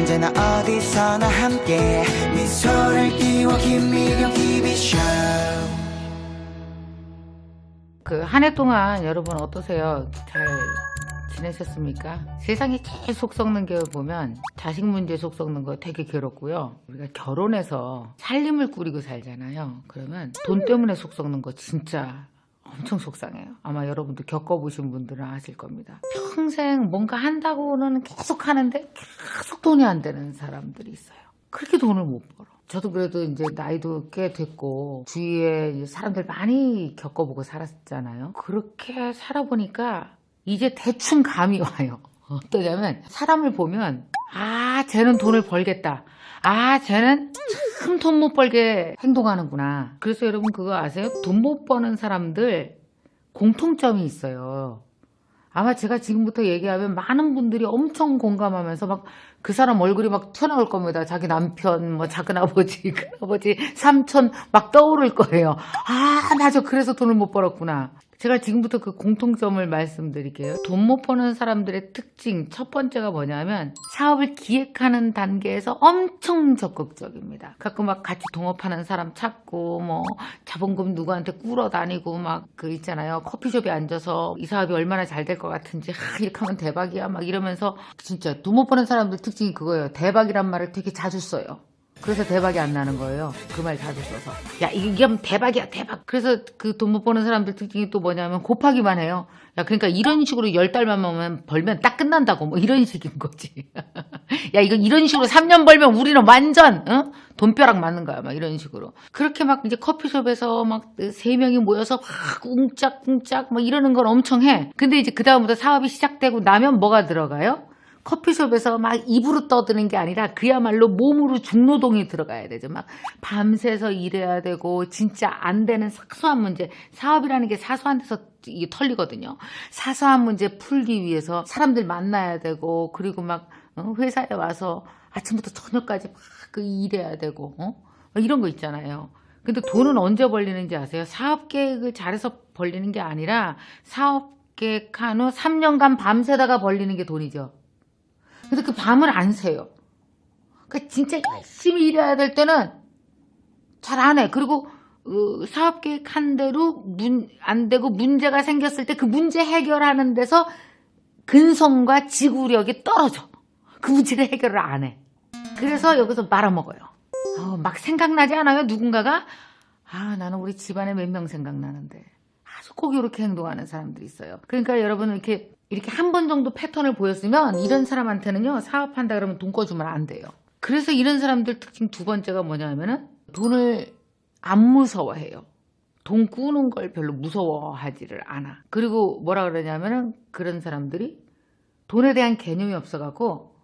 언제나 어디서나 함께 미소를 띄워 김미경 TV쇼 그 한 해 동안 여러분 어떠세요? 잘 지내셨습니까? 세상에 제일 속 썩는 게 보면 자식 문제 속 썩는 거 되게 괴롭고요. 우리가 결혼해서 살림을 꾸리고 살잖아요. 그러면 돈 때문에 속 썩는 거 진짜 엄청 속상해요. 아마 여러분도 겪어보신 분들은 아실 겁니다. 평생 뭔가 한다고는 계속 하는데 계속 돈이 안 되는 사람들이 있어요. 그렇게 돈을 못 벌어. 저도 그래도 이제 나이도 꽤 됐고 주위에 사람들 많이 겪어보고 살았잖아요. 그렇게 살아보니까 이제 대충 감이 와요. 어떠냐면 사람을 보면 아 쟤는 돈을 벌겠다. 아 쟤는 참 돈 못 벌게 행동하는구나. 그래서 여러분 그거 아세요? 돈 못 버는 사람들 공통점이 있어요. 아마 제가 지금부터 얘기하면 많은 분들이 엄청 공감하면서 막 그 사람 얼굴이 막 튀어나올 겁니다. 자기 남편, 뭐 작은 아버지, 큰 아버지, 삼촌 막 떠오를 거예요. 아, 맞아. 그래서 돈을 못 벌었구나. 제가 지금부터 그 공통점을 말씀드릴게요. 돈 못 버는 사람들의 특징 첫 번째가 뭐냐면 사업을 기획하는 단계에서 엄청 적극적입니다. 가끔 막 같이 동업하는 사람 찾고 뭐 자본금 누구한테 꾸러 다니고 막 그 있잖아요. 커피숍에 앉아서 이 사업이 얼마나 잘 될 것 같은지 하, 이렇게 하면 대박이야 막 이러면서 진짜 돈 못 버는 사람들 특징이 그거예요. 대박이란 말을 되게 자주 써요. 그래서 대박이 안 나는 거예요. 그 말 자주 써서. 야, 이게 대박이야, 대박. 그래서 그 돈 못 버는 사람들 특징이 또 뭐냐면 곱하기만 해요. 야, 그러니까 이런 식으로 열 달만 벌면, 벌면 딱 끝난다고. 뭐 이런 식인 거지. 야, 이거 이런 식으로 3년 벌면 우리는 완전, 어? 돈벼락 맞는 거야. 막 이런 식으로. 그렇게 막 이제 커피숍에서 막 세 명이 모여서 막 웅짝웅짝 막 이러는 걸 엄청 해. 근데 이제 그다음부터 사업이 시작되고 나면 뭐가 들어가요? 커피숍에서 막 입으로 떠드는 게 아니라 그야말로 몸으로 중노동이 들어가야 되죠. 막 밤새서 일해야 되고 진짜 안 되는 사소한 문제 사업이라는 게 사소한 데서 이게 털리거든요. 사소한 문제 풀기 위해서 사람들 만나야 되고 그리고 막 어, 회사에 와서 아침부터 저녁까지 막 그 일해야 되고 어? 막 이런 거 있잖아요. 근데 돈은 언제 벌리는지 아세요? 사업 계획을 잘해서 벌리는 게 아니라 사업 계획한 후 3년간 밤새다가 벌리는 게 돈이죠. 근데 그 밤을 안 새요. 그러니까 진짜 열심히 일해야 될 때는 잘 안 해. 그리고 어, 사업 계획한 대로 문, 안 되고 문제가 생겼을 때 그 문제 해결하는 데서 근성과 지구력이 떨어져. 그 문제를 해결을 안 해. 그래서 여기서 말아먹어요. 어, 막 생각나지 않아요? 누군가가? 아, 나는 우리 집안에 몇 명 생각나는데. 아주 꼭 이렇게 행동하는 사람들이 있어요. 그러니까 여러분 이렇게 이렇게 한 번 정도 패턴을 보였으면 이런 사람한테는요 사업한다 그러면 돈 꺼주면 안 돼요. 그래서 이런 사람들 특징 두 번째가 뭐냐면은 돈을 안 무서워해요. 돈 꾸는 걸 별로 무서워하지를 않아. 그리고 뭐라 그러냐면은 그런 사람들이 돈에 대한 개념이 없어갖고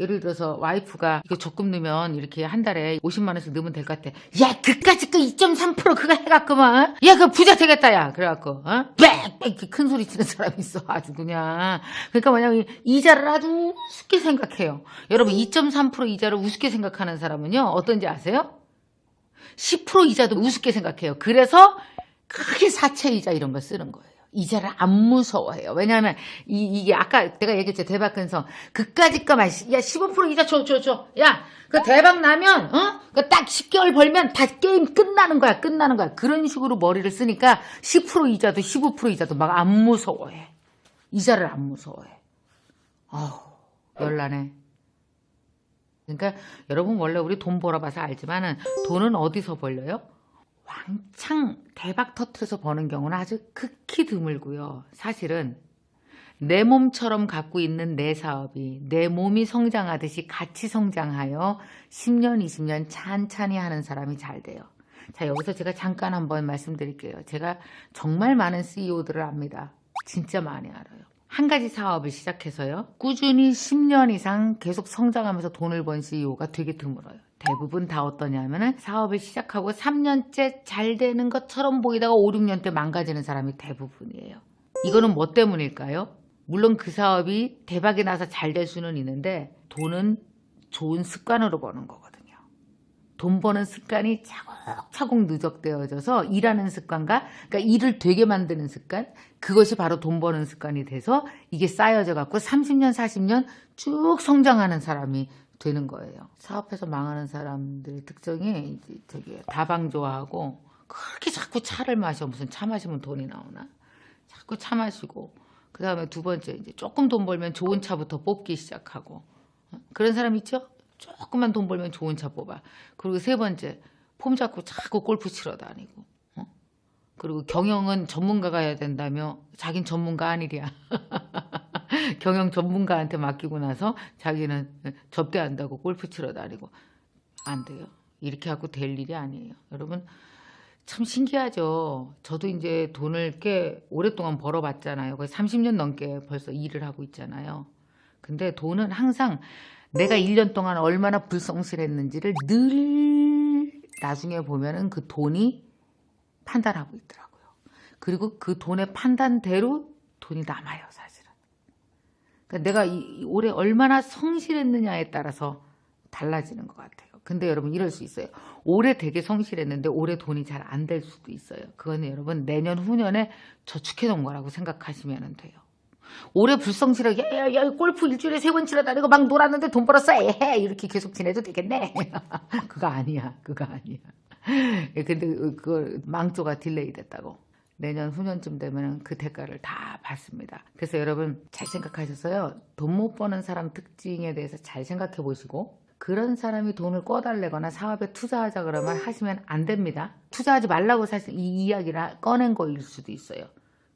예를 들어서 와이프가 이거 적금 넣으면 이렇게 한 달에 50만 원씩 넣으면 될 것 같아. 야, 그까짓 거2.3% 그거 해갖고만. 야, 그거 부자 되겠다, 야. 그래갖고, 어? 빽! 빽! 이렇게 큰 소리 치는 사람이 있어. 아주 그냥. 그러니까 뭐냐면 이자를 아주 우습게 생각해요. 여러분, 2.3% 이자를 우습게 생각하는 사람은요, 어떤지 아세요? 10% 이자도 우습게 생각해요. 그래서 크게 사채 이자 이런 거 쓰는 거예요. 이자를 안 무서워해요. 왜냐하면 이, 이게 아까 내가 얘기했죠 대박 근성 그까짓 거만 야 15% 이자 줘 줘 줘. 야 그 대박 나면 어 그딱 10개월 벌면 다 게임 끝나는 거야 끝나는 거야. 그런 식으로 머리를 쓰니까 10% 이자도 15% 이자도 막 안 무서워해. 이자를 안 무서워해. 아우 열나네. 그러니까 여러분 원래 우리 돈 벌어봐서 알지만은 돈은 어디서 벌려요? 왕창 대박 터트려서 버는 경우는 아주 극히 드물고요. 사실은 내 몸처럼 갖고 있는 내 사업이 내 몸이 성장하듯이 같이 성장하여 10년, 20년 찬찬히 하는 사람이 잘 돼요. 자, 여기서 제가 잠깐 한번 말씀드릴게요. 제가 정말 많은 CEO들을 압니다. 진짜 많이 알아요. 한 가지 사업을 시작해서요. 꾸준히 10년 이상 계속 성장하면서 돈을 번 CEO가 되게 드물어요. 대부분 다 어떠냐면은 사업을 시작하고 3년째 잘 되는 것처럼 보이다가 5, 6년 때 망가지는 사람이 대부분이에요. 이거는 뭐 때문일까요? 물론 그 사업이 대박이 나서 잘 될 수는 있는데 돈은 좋은 습관으로 버는 거거든요. 돈 버는 습관이 차곡차곡 누적되어져서 일하는 습관과 그러니까 일을 되게 만드는 습관 그것이 바로 돈 버는 습관이 돼서 이게 쌓여져 갖고 30년 40년 쭉 성장하는 사람이 되는 거예요. 사업해서 망하는 사람들 특징이 이제 저기 다방 좋아하고 그렇게 자꾸 차를 마셔 무슨 차 마시면 돈이 나오나 자꾸 차 마시고 그 다음에 두 번째 이제 조금 돈 벌면 좋은 차부터 뽑기 시작하고 어? 그런 사람 있죠? 조금만 돈 벌면 좋은 차 뽑아. 그리고 세 번째 폼 잡고 자꾸 골프 치러 다니고. 어? 그리고 경영은 전문가가 해야 된다며 자긴 전문가 아니랴. 경영 전문가한테 맡기고 나서 자기는 접대한다고 골프 치러 다니고 안 돼요. 이렇게 하고 될 일이 아니에요. 여러분 참 신기하죠. 저도 이제 돈을 꽤 오랫동안 벌어봤잖아요. 거의 30년 넘게 벌써 일을 하고 있잖아요. 근데 돈은 항상 내가 1년 동안 얼마나 불성실했는지를 늘 나중에 보면은 그 돈이 판단하고 있더라고요. 그리고 그 돈의 판단대로 돈이 남아요, 사실은. 그러니까 내가 이- 이 올해 얼마나 성실했느냐에 따라서 달라지는 것 같아요. 근데 여러분 이럴 수 있어요. 올해 되게 성실했는데 올해 돈이 잘 안 될 수도 있어요. 그거는 여러분 내년 후년에 저축해 놓은 거라고 생각하시면 돼요. 올해 불성실하게 야, 야, 골프 일주일에 세 번 치러 다 니고 막 놀았는데 돈 벌었어. 에헤 이렇게 계속 지내도 되겠네. 그거 아니야 그거 아니야. 예, 근데 그거 망조가 딜레이 됐다고. 내년 후년쯤 되면 그 대가를 다 받습니다. 그래서 여러분 잘 생각하셨어요. 돈 못 버는 사람 특징에 대해서 잘 생각해 보시고 그런 사람이 돈을 꿔달래거나 사업에 투자하자 그러면 하시면 안 됩니다. 투자하지 말라고 사실 이 이야기를 꺼낸 거일 수도 있어요.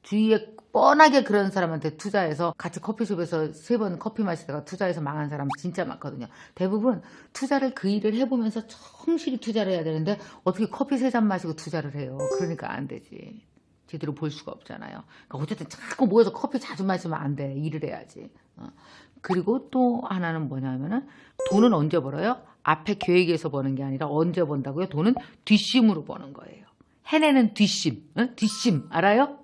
주위에 뻔하게 그런 사람한테 투자해서 같이 커피숍에서 세 번 커피 마시다가 투자해서 망한 사람 진짜 많거든요. 대부분 투자를 그 일을 해보면서 성실히 투자를 해야 되는데 어떻게 커피 세 잔 마시고 투자를 해요. 그러니까 안 되지. 제대로 볼 수가 없잖아요. 그러니까 어쨌든 자꾸 모여서 커피 자주 마시면 안 돼. 일을 해야지. 어. 그리고 또 하나는 뭐냐면은 돈은 언제 벌어요? 앞에 계획에서 버는 게 아니라 언제 번다고요? 돈은 뒷심으로 버는 거예요. 해내는 뒷심, 어? 뒷심 알아요?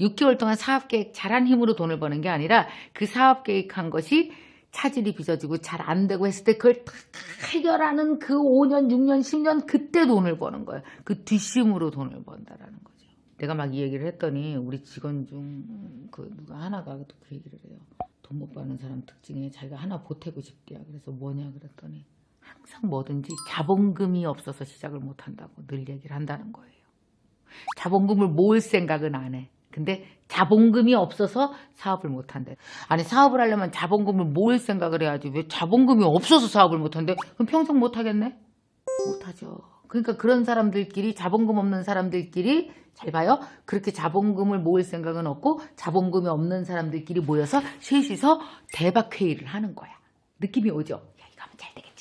6개월 동안 사업 계획 잘한 힘으로 돈을 버는 게 아니라 그 사업 계획한 것이 차질이 빚어지고 잘 안 되고 했을 때 그걸 탁 해결하는 그 5년, 6년, 10년 그때 돈을 버는 거예요. 그 뒷심으로 돈을 번다라는 거죠. 내가 막 이 얘기를 했더니 우리 직원 중 그 누가 하나가 또 그 얘기를 해요. 돈 못 버는 사람 특징에 자기가 하나 보태고 싶대요. 그래서 뭐냐 그랬더니 항상 뭐든지 자본금이 없어서 시작을 못 한다고 늘 얘기를 한다는 거예요. 자본금을 모을 생각은 안 해. 근데 자본금이 없어서 사업을 못 한대. 아니 사업을 하려면 자본금을 모을 생각을 해야지. 왜 자본금이 없어서 사업을 못 한대? 그럼 평생 못 하겠네? 못 하죠. 그러니까 그런 사람들끼리 자본금 없는 사람들끼리 잘 봐요. 그렇게 자본금을 모을 생각은 없고 자본금이 없는 사람들끼리 모여서 셋이서 대박 회의를 하는 거야. 느낌이 오죠? 야 이거 하면 잘 되겠지.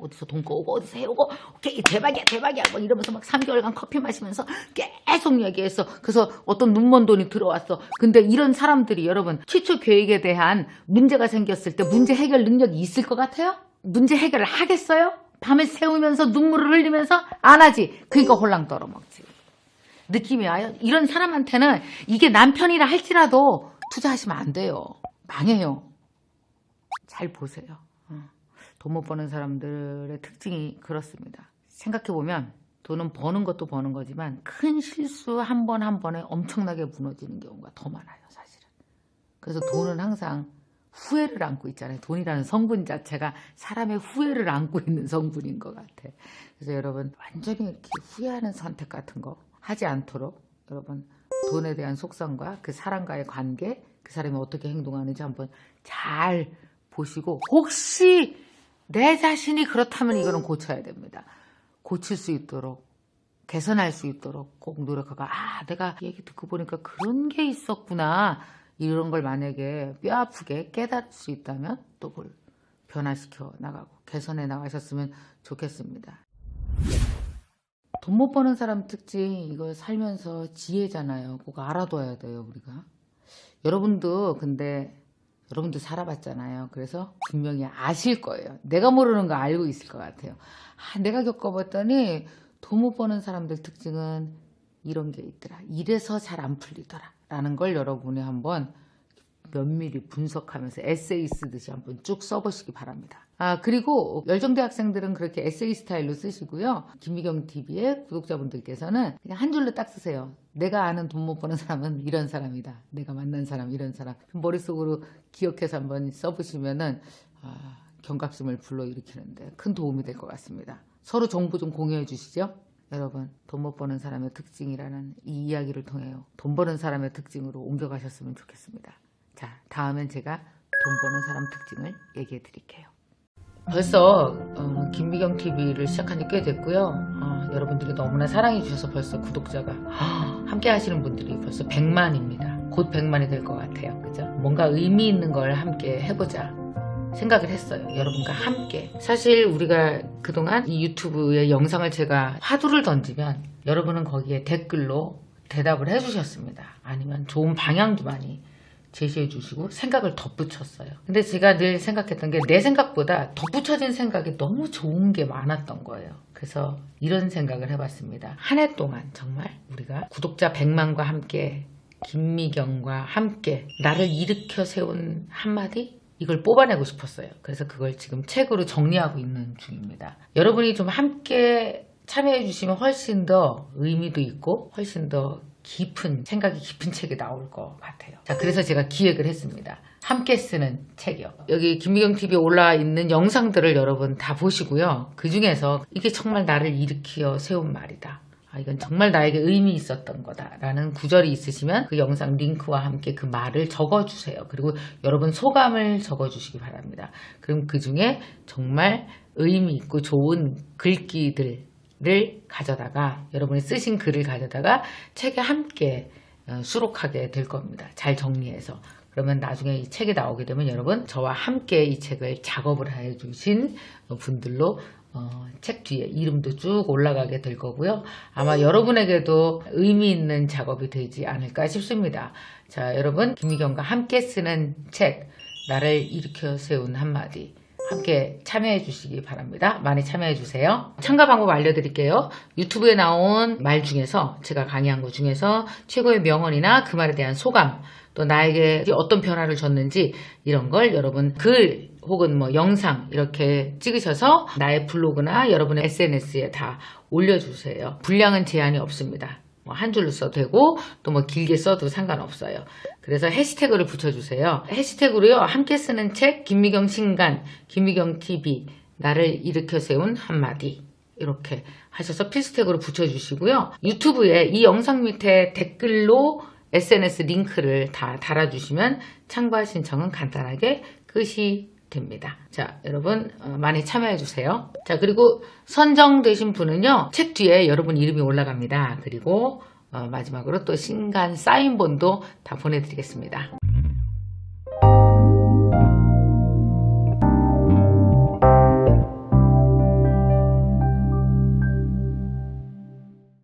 어디서 돈 꼬고 어디서 해오고 오케이 대박이야 대박이야 뭐 이러면서 막 3개월간 커피 마시면서 계속 얘기했어. 그래서 어떤 눈먼 돈이 들어왔어. 근데 이런 사람들이 여러분 최초 계획에 대한 문제가 생겼을 때 문제 해결 능력이 있을 것 같아요? 문제 해결을 하겠어요? 밤에 새우면서 눈물을 흘리면서 안 하지. 그러니까 홀랑 떨어먹지. 느낌이 와요. 이런 사람한테는 이게 남편이라 할지라도 투자하시면 안 돼요. 망해요. 잘 보세요. 돈 못 버는 사람들의 특징이 그렇습니다. 생각해보면 돈은 버는 것도 버는 거지만 큰 실수 한번한 번에 엄청나게 무너지는 경우가 더 많아요, 사실은. 그래서 돈은 항상 후회를 안고 있잖아요. 돈이라는 성분 자체가 사람의 후회를 안고 있는 성분인 것 같아. 그래서 여러분 완전히 이렇게 후회하는 선택 같은 거 하지 않도록 여러분 돈에 대한 속성과 그 사람과의 관계, 그 사람이 어떻게 행동하는지 한번 잘 보시고 혹시 내 자신이 그렇다면 이거는 고쳐야 됩니다. 고칠 수 있도록 개선할 수 있도록 꼭 노력하고 아 내가 얘기 듣고 보니까 그런 게 있었구나 이런 걸 만약에 뼈 아프게 깨달을 수 있다면 또 그걸 변화시켜 나가고 개선해 나가셨으면 좋겠습니다. 돈 못 버는 사람 특징 이거 살면서 지혜잖아요. 꼭 알아둬야 돼요 우리가. 여러분도 근데 여러분도 살아봤잖아요. 그래서 분명히 아실 거예요. 내가 모르는 거 알고 있을 것 같아요. 아, 내가 겪어봤더니 돈 못 버는 사람들 특징은 이런 게 있더라. 이래서 잘 안 풀리더라. 라는 걸 여러분이 한번 면밀히 분석하면서 에세이 쓰듯이 한번 쭉 써보시기 바랍니다. 아, 그리고 열정대 학생들은 그렇게 에세이 스타일로 쓰시고요. 김미경 TV의 구독자분들께서는 그냥 한 줄로 딱 쓰세요. 내가 아는 돈 못 버는 사람은 이런 사람이다. 내가 만난 사람 이런 사람. 머릿속으로 기억해서 한번 써보시면은 아, 경각심을 불러일으키는데 큰 도움이 될 것 같습니다. 서로 정보 좀 공유해 주시죠. 여러분 돈 못 버는 사람의 특징이라는 이 이야기를 통해요. 돈 버는 사람의 특징으로 옮겨가셨으면 좋겠습니다. 자 다음엔 제가 돈 버는 사람 특징을 얘기해 드릴게요. 벌써 어, 김미경 TV를 시작한 지 꽤 됐고요. 어, 여러분들이 너무나 사랑해 주셔서 벌써 구독자가 함께 하시는 분들이 벌써 100만입니다. 곧 100만이 될 것 같아요. 그죠? 뭔가 의미 있는 걸 함께 해보자. 생각을 했어요. 여러분과 함께. 사실 우리가 그동안 이 유튜브의 영상을 제가 화두를 던지면 여러분은 거기에 댓글로 대답을 해주셨습니다. 아니면 좋은 방향도 많이 제시해 주시고 생각을 덧붙였어요. 근데 제가 늘 생각했던 게 내 생각보다 덧붙여진 생각이 너무 좋은 게 많았던 거예요. 그래서 이런 생각을 해봤습니다. 한 해 동안 정말 우리가 구독자 100만과 함께 김미경과 함께 나를 일으켜 세운 한마디 이걸 뽑아내고 싶었어요. 그래서 그걸 지금 책으로 정리하고 있는 중입니다. 여러분이 좀 함께 참여해 주시면 훨씬 더 의미도 있고 훨씬 더 깊은 생각이 깊은 책이 나올 것 같아요. 자, 그래서 제가 기획을 했습니다. 함께 쓰는 책이요. 여기 김미경 TV에 올라와 있는 영상들을 여러분 다 보시고요. 그 중에서 이게 정말 나를 일으켜 세운 말이다. 아, 이건 정말 나에게 의미 있었던 거다라는 구절이 있으시면 그 영상 링크와 함께 그 말을 적어주세요. 그리고 여러분 소감을 적어주시기 바랍니다. 그럼 그 중에 정말 의미 있고 좋은 글귀들 을 가져다가 여러분이 쓰신 글을 가져다가 책에 함께 어, 수록하게 될 겁니다. 잘 정리해서. 그러면 나중에 이 책이 나오게 되면 여러분 저와 함께 이 책을 작업을 해주신 분들로 어, 책 뒤에 이름도 쭉 올라가게 될 거고요. 아마 여러분에게도 의미 있는 작업이 되지 않을까 싶습니다. 자, 여러분 김미경과 함께 쓰는 책 나를 일으켜 세운 한마디 함께 참여해 주시기 바랍니다. 많이 참여해 주세요. 참가 방법 알려드릴게요. 유튜브에 나온 말 중에서 제가 강의한 것 중에서 최고의 명언이나 그 말에 대한 소감 또 나에게 어떤 변화를 줬는지 이런 걸 여러분 글 혹은 뭐 영상 이렇게 찍으셔서 나의 블로그나 여러분의 SNS에 다 올려주세요. 분량은 제한이 없습니다. 뭐 한 줄로 써도 되고 또 뭐 길게 써도 상관없어요. 그래서 해시태그를 붙여주세요. 해시태그로요 함께 쓰는 책 김미경 신간 김미경 TV 나를 일으켜 세운 한마디 이렇게 하셔서 필수태그로 붙여주시고요. 유튜브에 이 영상 밑에 댓글로 SNS 링크를 다 달아주시면 참가 신청은 간단하게 끝이 됩니다. 자, 여러분 어, 많이 참여해 주세요. 자, 그리고 선정되신 분은요. 책 뒤에 여러분 이름이 올라갑니다. 그리고 어, 마지막으로 또 신간 사인본도 다 보내드리겠습니다.